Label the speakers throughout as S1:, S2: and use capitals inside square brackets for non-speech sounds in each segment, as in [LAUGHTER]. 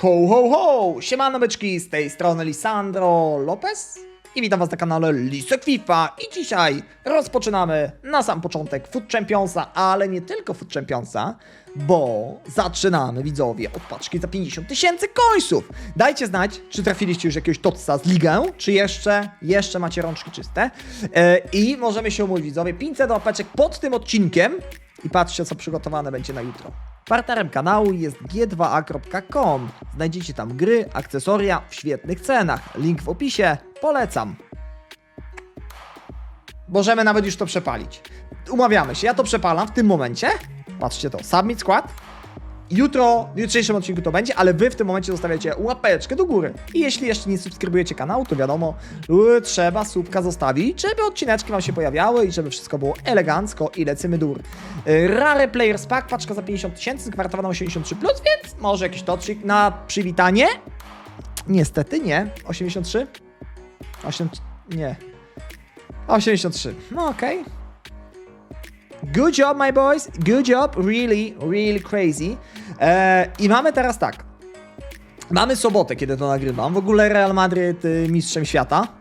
S1: Ho, ho, ho! Siemano byczki, z tej strony Lisandro Lopez i witam was na kanale Lisek FIFA i dzisiaj rozpoczynamy na sam początek Food Championsa, ale nie tylko Food Championsa, bo zaczynamy widzowie od paczki za 50 tysięcy końców. Dajcie znać, czy trafiliście już jakiegoś topsa z ligę, czy jeszcze, jeszcze macie rączki czyste E, i możemy się umówić widzowie, 500 łapeczek pod tym odcinkiem i patrzcie co przygotowane będzie na jutro. Partnerem kanału jest g2a.com. Znajdziecie tam gry, akcesoria w świetnych cenach. Link w opisie. Polecam. Możemy nawet już to przepalić. Umawiamy się, ja to przepalam w tym momencie. Patrzcie to, submit skład. Jutro, w jutrzejszym odcinku to będzie, ale wy w tym momencie zostawiacie łapeczkę do góry. I jeśli jeszcze nie subskrybujecie kanału, to wiadomo, yy, trzeba słupka zostawić, żeby odcineczki wam się pojawiały i żeby wszystko było elegancko i lecimy dur. Yy, Rare Players Pack, paczka za 50 tysięcy, kwartowa na 83+, plus, więc może jakiś toczyk na przywitanie? Niestety nie. 83? 8... nie. 83. No okej. Good job, my boys. Good job. Really, really crazy. Eee, I mamy teraz tak. Mamy sobotę, kiedy to nagrywam. W ogóle Real Madryt mistrzem świata.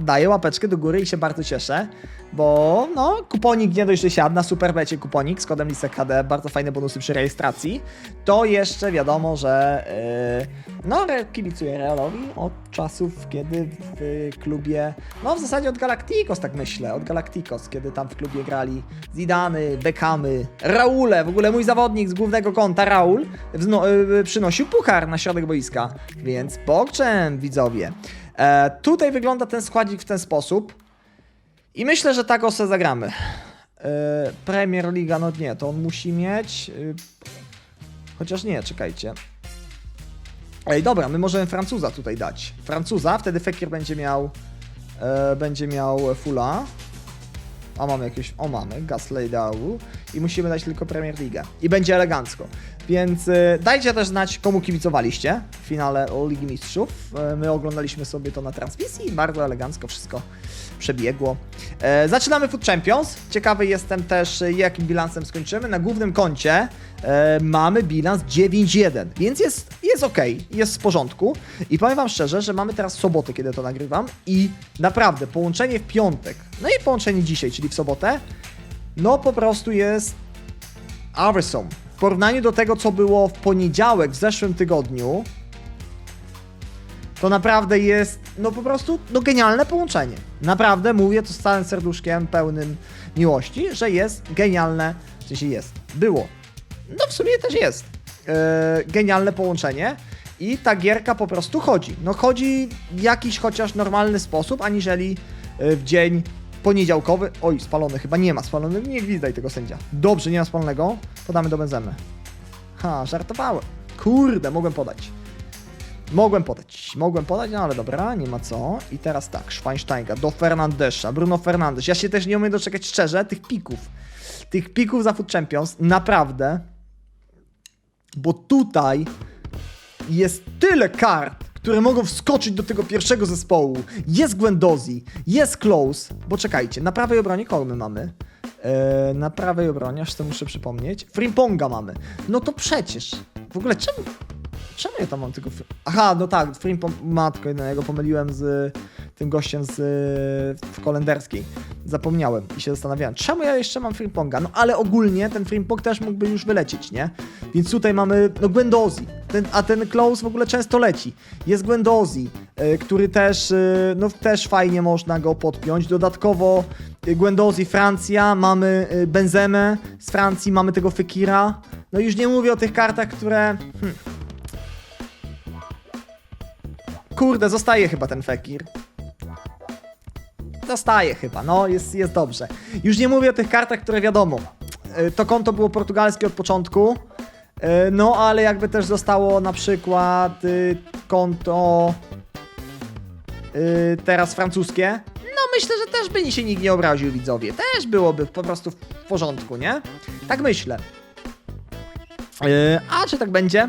S1: Daję łapeczkę do góry i się bardzo cieszę, bo no, kuponik nie dość, że siadł na superbecie kuponik z kodem LISEKHD, bardzo fajne bonusy przy rejestracji, to jeszcze wiadomo, że yy, no, kibicuję Realowi od czasów, kiedy w klubie, no w zasadzie od Galacticos tak myślę, od Galacticos, kiedy tam w klubie grali Zidany, Beckhamy, Raule, w ogóle mój zawodnik z głównego konta, Raul, yy, przynosił puchar na środek boiska, więc pokczem widzowie. E, tutaj wygląda ten składzik w ten sposób. I myślę, że tak osę zagramy. E, Premier Liga, no nie, to on musi mieć. y, chociaż nie, czekajcie. Ej, dobra, my możemy Francuza tutaj dać. Francuza, wtedy Fekir będzie miał. E, będzie miał Fula. A mamy jakieś. O, mamy. Gasleydau. I musimy dać tylko Premier League. I będzie elegancko. Więc e, dajcie też znać, komu kibicowaliście w finale Ligi Mistrzów. E, my oglądaliśmy sobie to na transmisji i bardzo elegancko wszystko przebiegło. E, zaczynamy Food Champions. Ciekawy jestem też, jakim bilansem skończymy. Na głównym koncie mamy bilans 9-1, więc jest, jest ok, jest w porządku. I powiem Wam szczerze, że mamy teraz sobotę, kiedy to nagrywam i naprawdę połączenie w piątek, no i połączenie dzisiaj, czyli w sobotę, no po prostu jest awesome. Porównaniu do tego, co było w poniedziałek w zeszłym tygodniu, to naprawdę jest, no po prostu, no genialne połączenie. Naprawdę mówię to z całym serduszkiem pełnym miłości, że jest genialne, w sensie jest, było. No w sumie też jest. E, genialne połączenie i ta gierka po prostu chodzi. No chodzi w jakiś chociaż normalny sposób, aniżeli e, w dzień poniedziałkowy. Oj, spalony, chyba nie ma spalonego, nie gwizdaj tego sędzia. Dobrze, nie ma spalonego, podamy do benzemy. Ha, żartowałem. Kurde, mogłem podać. Mogłem podać, mogłem podać, no ale dobra, nie ma co. I teraz tak, Schweinsteiga do Fernandesza, Bruno Fernandes. Ja się też nie umiem doczekać szczerze tych pików. Tych pików za Food Champions, naprawdę. Bo tutaj jest tyle kart, które mogą wskoczyć do tego pierwszego zespołu. Jest Gwendozi, jest Close, bo czekajcie, na prawej obronie kogo my mamy? Eee, na prawej obronie, aż to muszę przypomnieć. Frimponga mamy. No to przecież. W ogóle czemu, Czemu ja tam mam tylko... Aha, no tak, Frimpong, matko jednego, pomyliłem z tym gościem z w kolenderskiej. Zapomniałem i się zastanawiałem, czemu ja jeszcze mam Frimponga? No ale ogólnie ten Frimpong też mógłby już wylecieć, nie? Więc tutaj mamy, no Gwendozi, ten, a ten Close w ogóle często leci. Jest Gwendozi, y, który też, y, no też fajnie można go podpiąć. Dodatkowo y, Gwendozi Francja, mamy Benzemę z Francji, mamy tego Fekira. No już nie mówię o tych kartach, które... Hmm, Kurde, zostaje chyba ten Fekir. Zostaje chyba, no jest, jest dobrze. Już nie mówię o tych kartach, które wiadomo. To konto było portugalskie od początku. Y, No, ale jakby też zostało na przykład y, konto y, teraz francuskie. No myślę, że też by się nikt nie obraził, widzowie. Też byłoby po prostu w porządku, nie? Tak myślę. Y, A czy tak będzie?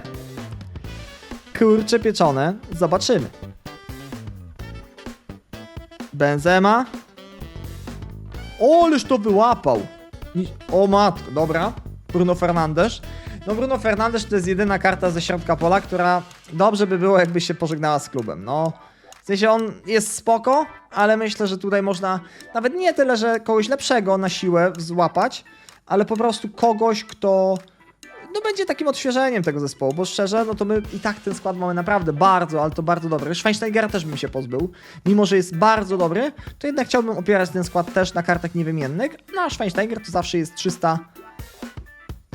S1: Kurcze pieczone. Zobaczymy. Benzema. O, ależ to wyłapał. O matko, dobra. Bruno Fernandes. No Bruno Fernandes to jest jedyna karta ze środka pola, która dobrze by było jakby się pożegnała z klubem, no. W sensie on jest spoko, ale myślę, że tutaj można nawet nie tyle, że kogoś lepszego na siłę złapać, ale po prostu kogoś, kto no będzie takim odświeżeniem tego zespołu, bo szczerze, no to my i tak ten skład mamy naprawdę bardzo, ale to bardzo dobry. Schweinsteigera też bym się pozbył, mimo że jest bardzo dobry, to jednak chciałbym opierać ten skład też na kartach niewymiennych, no a Schweinsteiger to zawsze jest 300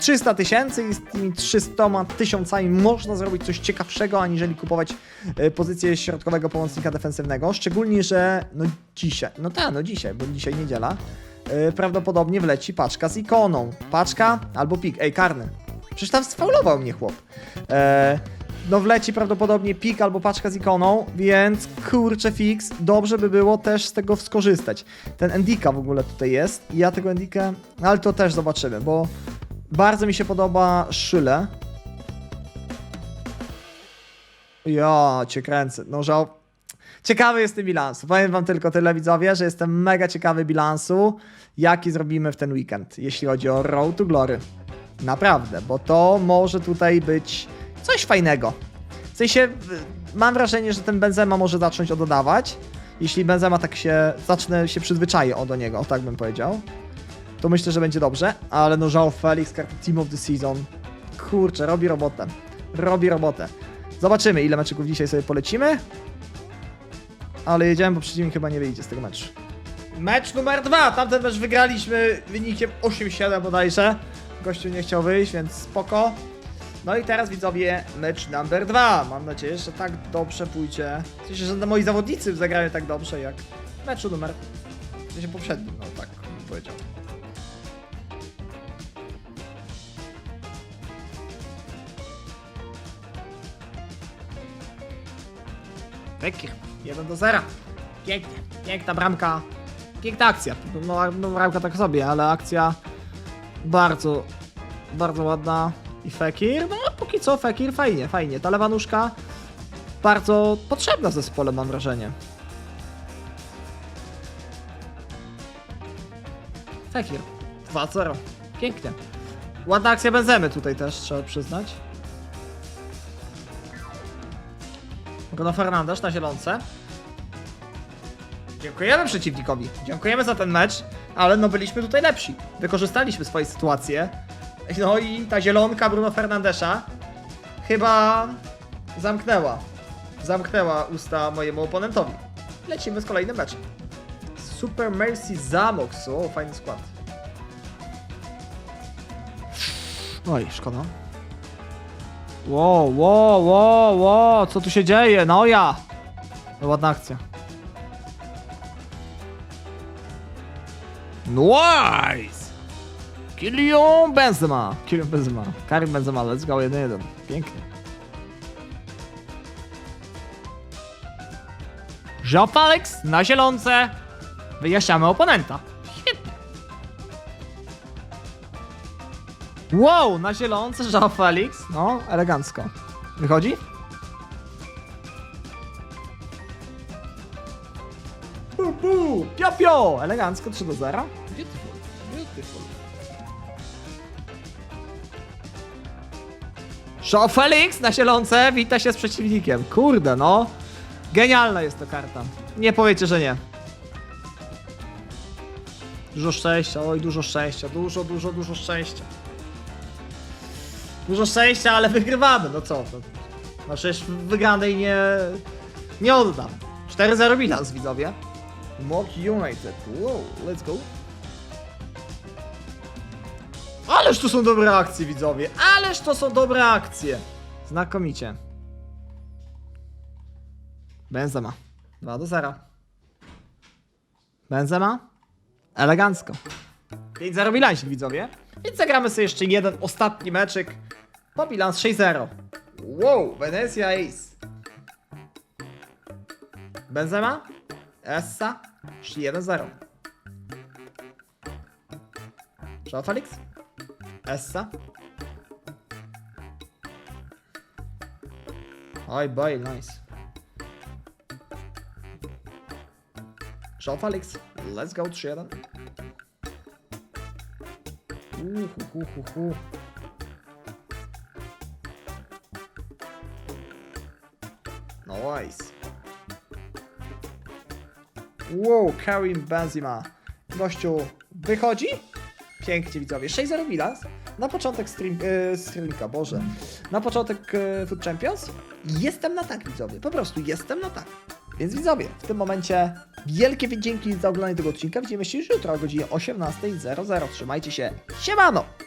S1: 300 tysięcy i z tymi 300 tysiącami można zrobić coś ciekawszego, aniżeli kupować e, pozycję środkowego pomocnika defensywnego. Szczególnie, że no dzisiaj, no tak, no dzisiaj, bo dzisiaj niedziela, e, prawdopodobnie wleci paczka z ikoną. Paczka albo pik, ej, karny. Przecież tam sfaulował mnie chłop. E, no wleci prawdopodobnie pik albo paczka z ikoną, więc kurczę fix, dobrze by było też z tego skorzystać. Ten Endika w ogóle tutaj jest ja tego Endika, no ale to też zobaczymy, bo bardzo mi się podoba Szyle. Ja cię kręcę. No żał. Ciekawy jestem bilansu. Powiem wam tylko tyle widzowie, że jestem mega ciekawy bilansu, jaki zrobimy w ten weekend, jeśli chodzi o Road to Glory. Naprawdę, bo to może tutaj być coś fajnego. W sensie, mam wrażenie, że ten Benzema może zacząć oddawać. Jeśli Benzema tak się, zacznę się przyzwyczaję o do niego, tak bym powiedział to myślę, że będzie dobrze, ale no João Felix, karta Team of the Season, kurczę, robi robotę, robi robotę. Zobaczymy, ile meczyków dzisiaj sobie polecimy, ale jedziemy, bo przeciwnik chyba nie wyjdzie z tego meczu. Mecz numer dwa, tamten mecz wygraliśmy wynikiem 8-7 bodajże, gościu nie chciał wyjść, więc spoko. No i teraz widzowie, mecz numer dwa. Mam nadzieję, że tak dobrze pójdzie. W sensie, że moi zawodnicy zagrają tak dobrze jak w meczu numer... W poprzednim, no tak bym powiedział. Wekir. 1 do 0. Pięknie. Piękna bramka. Piękna akcja. No, no bramka tak sobie, ale akcja bardzo, bardzo ładna. I Fekir, no póki co Fekir fajnie, fajnie. Ta lewa nóżka bardzo potrzebna zespole, mam wrażenie. Fekir. 2-0. Pięknie. Ładna akcja Benzemy tutaj też, trzeba przyznać. Bruno Fernandes na zielonce. Dziękujemy przeciwnikowi. Dziękujemy za ten mecz, ale no byliśmy tutaj lepsi. Wykorzystaliśmy swoje sytuacje. No i ta zielonka Bruno Fernandesza chyba zamknęła. Zamknęła usta mojemu oponentowi. Lecimy z kolejnym meczem. Super Mercy Zamox. O, fajny skład. Oj, szkoda. Wow, wow, wow, wow, co tu się dzieje? No ja! Ładna akcja. Nice! Kylian Benzema. Kylian Benzema. Karim Benzema, let's go 1-1. Pięknie. Jean Felix na zielonce. Wyjaśniamy oponenta. Wow, na zielonce Jean Felix. No, elegancko. Wychodzi? Pu, pu, pio, pio. Elegancko 3 do 0. Beautiful, beautiful. Jean Felix na zielonce wita się z przeciwnikiem. Kurde, no. Genialna jest to karta. Nie powiecie, że nie. Dużo szczęścia, oj, dużo szczęścia, dużo, dużo, dużo szczęścia. Dużo szczęścia, ale [LAUGHS] wygrywamy, no co to? No przecież wygranej nie... nie oddam. 4-0 bilans, widzowie. Mock United, wow, let's go. Ależ to są dobre akcje, widzowie, ależ to są dobre akcje. Znakomicie. Benzema. 2 do 0. Benzema. Elegancko. 5-0 bilansik, widzowie. Więc zagramy sobie jeszcze jeden ostatni meczyk. Po bilans 6-0. Wow, Venecja Ace. Benzema. Essa. 1-0. Joao Felix. Essa. Oj, boy, nice. Joao Felix. Let's go, 3-1. Uhuhuhuhu. Nice. Wow, Karim Benzema. Gościu wychodzi. Pięknie widzowie. 6-0 bilans. Na początek stream, e, streamka, boże. Na początek e, Food Champions. Jestem na tak widzowie. Po prostu jestem na tak. Więc widzowie, w tym momencie wielkie dzięki za oglądanie tego odcinka. Widzimy się już jutro o godzinie 18.00. Trzymajcie się. Siemano!